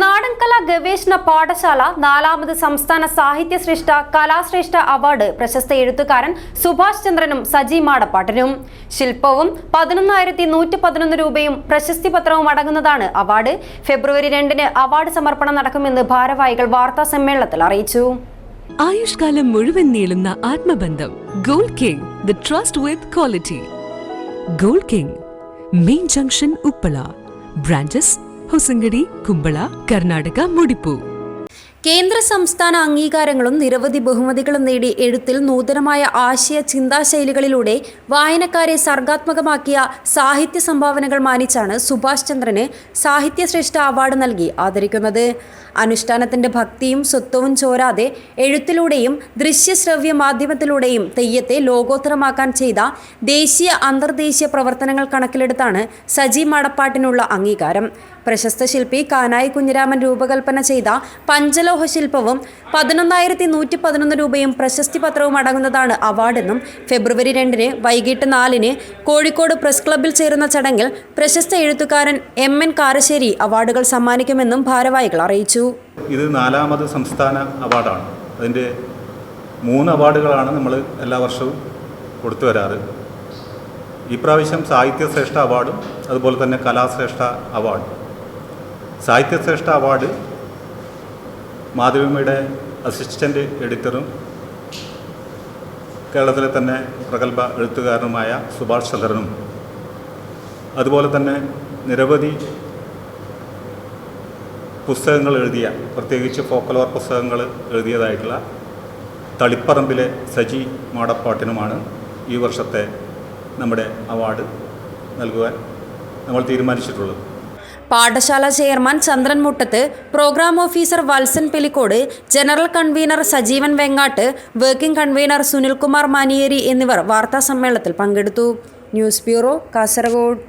നാടൻകലാ ഗവേഷണ പാഠശാല നാലാമത് സംസ്ഥാന സാഹിത്യ ശ്രേഷ്ഠ കലാശ്രേഷ്ഠ അവാർഡ് പ്രശസ്ത എഴുത്തുകാരൻ സുഭാഷ് ചന്ദ്രനും സജി മാടപ്പാട്ടിനും. ശില്പവും പതിനൊന്നായിരത്തി നൂറ്റി പതിനൊന്ന് രൂപയും പ്രശസ്തി പത്രവും അടങ്ങുന്നതാണ് അവാർഡ്. ഫെബ്രുവരി രണ്ടിന് അവാർഡ് സമർപ്പണം നടക്കുമെന്ന് ഭാരവാഹികൾ വാർത്താ സമ്മേളനത്തിൽ അറിയിച്ചു. ആയുഷ്കാലം മുഴുവൻ നീളുന്ന ആത്മബന്ധം gold king the trust with quality. Gold king main junction Uppala. Branches Hosangadi Kumbla Karnataka മുടിപ്പൂ. കേന്ദ്ര സംസ്ഥാന അംഗീകാരങ്ങളും നിരവധി ബഹുമതികളും നേടി എഴുത്തിൽ നൂതനമായ ആശയ ചിന്താശൈലികളിലൂടെ വായനക്കാരെ സർഗാത്മകമാക്കിയ സാഹിത്യ സംഭാവനകൾ മാനിച്ചാണ് സുഭാഷ് ചന്ദ്രന് സാഹിത്യശ്രേഷ്ഠ അവാർഡ് നൽകി ആദരിക്കുന്നത്. അനുഷ്ഠാനത്തിന്റെ ഭക്തിയും സ്വത്വവും ചോരാതെ എഴുത്തിലൂടെയും ദൃശ്യശ്രവ്യ മാധ്യമത്തിലൂടെയും തെയ്യത്തെ ലോകോത്തരമാക്കാൻ ചെയ്ത ദേശീയ അന്തർദേശീയ പ്രവർത്തനങ്ങൾ കണക്കിലെടുത്താണ് സജി മടപ്പാട്ടിനുള്ള അംഗീകാരം. പ്രശസ്ത ശില്പി കാനായി കുഞ്ഞിരാമൻ രൂപകൽപ്പന ചെയ്ത പഞ്ചലോഹ ശില്പവും പതിനൊന്നായിരത്തി നൂറ്റി പതിനൊന്ന് രൂപയും പ്രശസ്തി പത്രവും അടങ്ങുന്നതാണ് അവാർഡെന്നും ഫെബ്രുവരി രണ്ടിന് വൈകിട്ട് നാലിന് കോഴിക്കോട് പ്രസ് ക്ലബ്ബിൽ ചേരുന്ന ചടങ്ങിൽ പ്രശസ്ത എഴുത്തുകാരൻ എം എൻ കാരശ്ശേരി അവാർഡുകൾ സമ്മാനിക്കുമെന്നും ഭാരവാഹികൾ അറിയിച്ചു. ഇത് നാലാമത് സംസ്ഥാന അവാർഡാണ്. അതിന്റെ മൂന്ന് അവാർഡുകളാണ് നമ്മൾ എല്ലാ വർഷവും കൊടുത്തു വരാറ്. ഈ പ്രാവശ്യം സാഹിത്യശ്രേഷ്ഠ അവാർഡും അതുപോലെ തന്നെ കലാശ്രേഷ്ഠ അവാർഡ്. സാഹിത്യശ്രേഷ്ഠ അവാർഡ് മാതൃഭൂമിയുടെ അസിസ്റ്റന്റ് എഡിറ്ററും കേരളത്തിലെ തന്നെ പ്രഗത്ഭ എഴുത്തുകാരനുമായ സുഭാഷ് ചന്ദ്രനും. അതുപോലെ തന്നെ നിരവധി പുസ്തകങ്ങൾ എഴുതിയ പ്രത്യേകിച്ച് ഫോക്കലോർ പുസ്തകങ്ങൾ എഴുതിയതായിട്ടുള്ള തളിപ്പറമ്പിലെ സജി മാടപ്പാട്ടിനുമാണ് ഈ വർഷത്തെ നമ്മുടെ അവാർഡ് നൽകുവാൻ നമ്മൾ തീരുമാനിച്ചിട്ടുള്ളത്. Pathashala chairman Chandran Muttath programme officer Valsan Pelikode general convener Sajeevan Vengatt working convener Sunilkumar Maniyeri എന്നിവർ വാർത്താ സമ്മേളനത്തിൽ പങ്കെടുത്തു. News bureau Kasaragod.